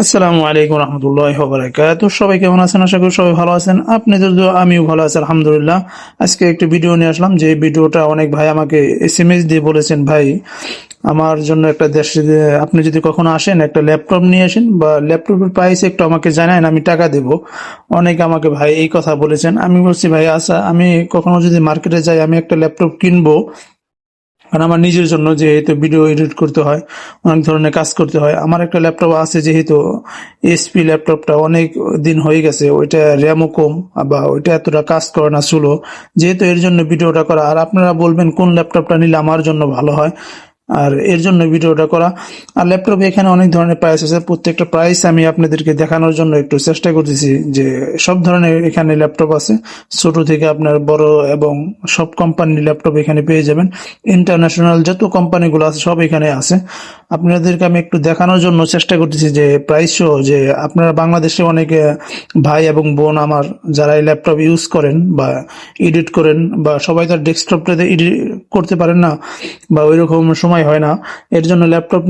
আসসালামু আলাইকুম রহমতুল্লাহ বারাকাত সবাই কেমন আছেন? আশা করি সবাই ভালো আছেন। আপনি তো আমিও ভালো আছি, আলহামদুলিল্লাহ। আজকে একটি ভিডিও নিয়ে আসলাম, যে ভিডিওটা অনেক ভাই আমাকে এস এম এস দিয়ে বলেছেন, ভাই, আমার জন্য একটা দেশ, আপনি যদি কখনো আসেন, একটা ল্যাপটপ নিয়ে আসেন বা ল্যাপটপের প্রাইস একটু আমাকে জানান, আমি টাকা দেব। অনেক আমাকে ভাই এই কথা বলেছেন। আমি বলছি, ভাই আচ্ছা আমি কখনো যদি মার্কেটে যাই, আমি একটা ল্যাপটপ কিনবো কারণ আমার নিজের জন্য যেহেতু ভিডিও এডিট করতে হয়, অনেক ধরনের কাজ করতে হয়। আমার একটা ল্যাপটপ আছে যেহেতু এসপি ল্যাপটপটা অনেক দিন হয়ে গেছে, ওইটা র্যামও কম, বা ওইটা এতটা কাজ করে না স্লো যেহেতু এর জন্য ভিডিওটা করা, আর আপনারা বলবেন কোন ল্যাপটপটা নিলে আমার জন্য ভালো হয় আর এর জন্য ভিডিওটা করা। আর ল্যাপটপে এখানে অনেক ধরনের প্রাইস আছে। প্রত্যেকটা প্রাইস আমি আপনাদেরকে দেখানোর জন্য একটু চেষ্টা করতেছি যে সব ধরনের এখানে ল্যাপটপ আছে। ছোট থেকে আপনার বড় এবং সব কোম্পানির ল্যাপটপ এখানে পেয়ে যাবেন। ইন্টারন্যাশনাল যত কোম্পানিগুলো আছে সব এখানে আছে। আপনাদেরকে আমি একটু দেখানোর জন্য চেষ্টা করতেছি যে প্রাইস সহ যে আপনারা বাংলাদেশে অনেক ভাই এবং বোন আমার যারা এই ল্যাপটপ ইউজ করেন বা এডিট করেন বা সবাই তার ডেস্কটপটাতে এডিট করতে পারেন না বা ওই রকম সময় হয় না, এর জন্য ল্যাপটপ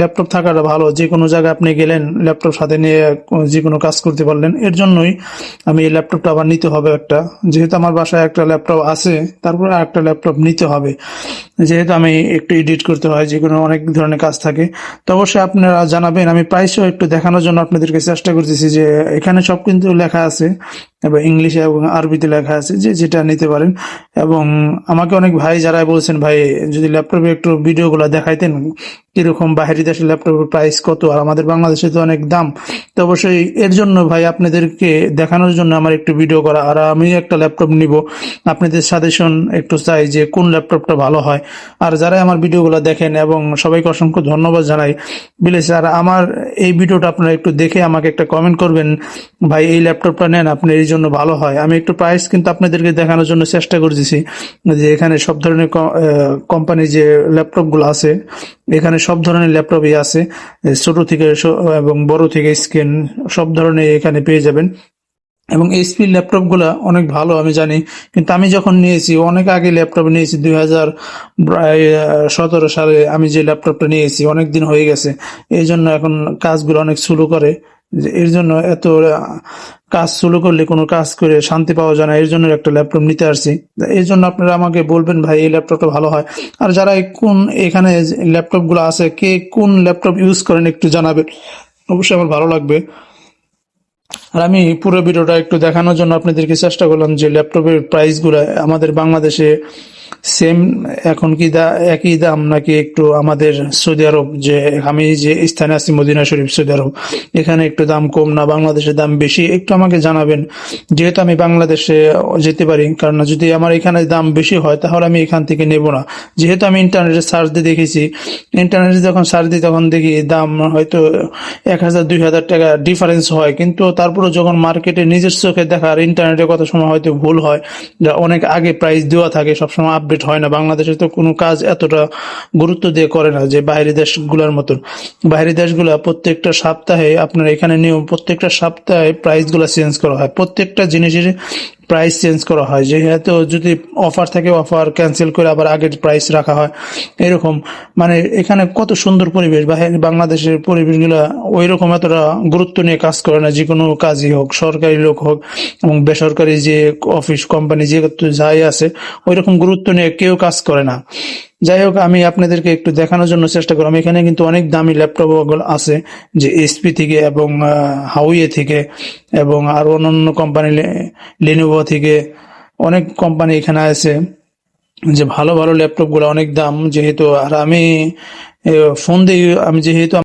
ল্যাপটপ থাকাটা ভালো। যে কোনো জায়গায় আপনি গেলেন ল্যাপটপ সাথে নিয়ে যে কোনো কাজ করতে পারলেন, এর জন্যই আমি এই ল্যাপটপটা আবার নিতে হবে একটা। যেহেতু আমার বাসায় একটা ল্যাপটপ আছে, তারপরে একটা ল্যাপটপ নিতে হবে। যেহেতু আমি একটু এডিট করতে হয়, যে কোনো অনেক ধরনের কাজ থাকে। তো অবশ্যই আপনারা জানাবেন। আমি প্রায়শই একটু দেখানোর জন্য আপনাদেরকে চেষ্টা করতেছি যে এখানে সব কিন্তু লেখা আছে। এবং ইংলিশে এবং আরবিতে লেখা আছে, যে যেটা নিতে পারেন। এবং আমাকে অনেক ভাই যারা বলছেন, ভাই, যদি ল্যাপটপে একটু ভিডিওগুলো দেখাইতেন, কীরকম বাহিরি দেশের ল্যাপটপের প্রাইস কত? আর আমাদের বাংলাদেশে তো অনেক দাম। তো অবশ্যই এর জন্য ভাই, আপনাদেরকে দেখানোর জন্য আমার একটু ভিডিও করা। আর আমি একটা ল্যাপটপ নিব। আপনাদের সাজেশন একটু চাই যে কোন ল্যাপটপটা ভালো হয়। আর যারা আমার ভিডিওগুলো দেখেন, এবং সবাইকে অসংখ্য ধন্যবাদ জানাই বিলেস আর আমার এই ভিডিওটা আপনারা একটু দেখে আমাকে একটা কমেন্ট করবেন, ভাই, এই ল্যাপটপটা নেন, আপনি জন্য ভালো হয়। আমি একটু প্রাইস কিন্তু আপনাদেরকে দেখানোর জন্য চেষ্টা করতেছি যে এখানে সব ধরনের কোম্পানি যে ল্যাপটপগুলো আছে, এখানে সব ধরনের ল্যাপটপই আছে, ছোট থেকে এবং বড় থেকে স্ক্রিন সব ধরনের এখানে পেয়ে যাবেন। এবং এইচপি ল্যাপটপগুলা অনেক ভালো, আমি জানি। কিন্তু আমি যখন নিয়েছি, অনেক আগে ল্যাপটপ নিয়েছি, দুই হাজার সতেরো সালে আমি যে ল্যাপটপটা নিয়েছি অনেক দিন হয়ে গেছে। এই জন্য এখন কাজগুলো অনেক শুরু করে। যে এর জন্য এত কাজ শুরু করলে কোনো কাজ করে শান্তি পাওয়া যায় না, এর জন্য একটা ল্যাপটপ নিতে আসছি। এর জন্য আপনারা আমাকে বলবেন, ভাই, এই ল্যাপটপটা ভালো হয়। আর যারা কোন এখানে ল্যাপটপগুলো আছে, কে কোন ল্যাপটপ ইউজ করেন একটু জানাবেন। অবশ্যই আমার ভালো লাগবে। আর আমি পুরো ভিডিওটা একটু দেখানোর জন্য আপনাদেরকে চেষ্টা করলাম যে ল্যাপটপের প্রাইসগুলো আমাদের বাংলাদেশে সেম এখন কি দা, একই দাম নাকি একটু আমাদের সৌদি আরব যে, আমি যে স্থানে আছি, মদিনা শরীফ, সৌদি আরব, এখানে একটু দাম কম না, বাংলাদেশের দাম বেশি, একটু আমাকে জানাবেন। যেহেতু আমি বাংলাদেশে যেতে পারি, কারণ যদি আমার এখানে দাম বেশি হয়, তাহলে আমি এখান থেকে নেব না। যেহেতু আমি ইন্টারনেটে সার্চ দিয়ে দেখেছি, ইন্টারনেটে যখন সার্চ দিই, তখন দেখি দাম হয়তো এক হাজার, দুই হাজার টাকা ডিফারেন্স হয়। কিন্তু তারপরে যখন মার্কেটে নিজের চোখে দেখা আর ইন্টারনেটে কত সময় হয়তো ভুল হয় অনেক আগে প্রাইস দেওয়া থাকে, সবসময় আপডেট হয় না। বাংলাদেশে তো কোনো কাজ এতটা গুরুত্ব দিয়ে করে না যে বাইরের দেশগুলোর মতন। বাইরের দেশগুলো প্রত্যেকটা সপ্তাহে আপনার এখানে নিয়ম, প্রত্যেকটা সপ্তাহে প্রাইসগুলো চেঞ্জ করা হয়। প্রত্যেকটা জিনিসের প্রাইস চেঞ্জ করা হয়। যেহেতু যদি অফার থাকে অফার ক্যান্সেল করে আবার আগের প্রাইস রাখা হয়। এরকম মানে এখানে কত সুন্দর পরিবেশ। বা বাংলাদেশের পরিবেশগুলো ওই রকম এতটা গুরুত্ব নিয়ে কাজ করে না যে কোনো কাজই হোক, সরকারি লোক হোক এবং বেসরকারি যে অফিস কোম্পানি যে যাই আছে ওই রকম গুরুত্ব নিয়ে কেউ কাজ করে না। যাই হোক, আমি আপনাদেরকে একটু দেখানোর জন্য চেষ্টা করলাম। এখানে কিন্তু অনেক দামি ল্যাপটপ আছে, যে এসপি থেকে এবং হাউইয়ে থেকে এবং আর অন্যান্য কোম্পানি লেনোভো থেকে অনেক কোম্পানি এখানে আছে, যে ভালো ভালো ল্যাপটপগুলো অনেক দাম। যেহেতু আর আমি ফোন দিয়ে আমি যেহেতু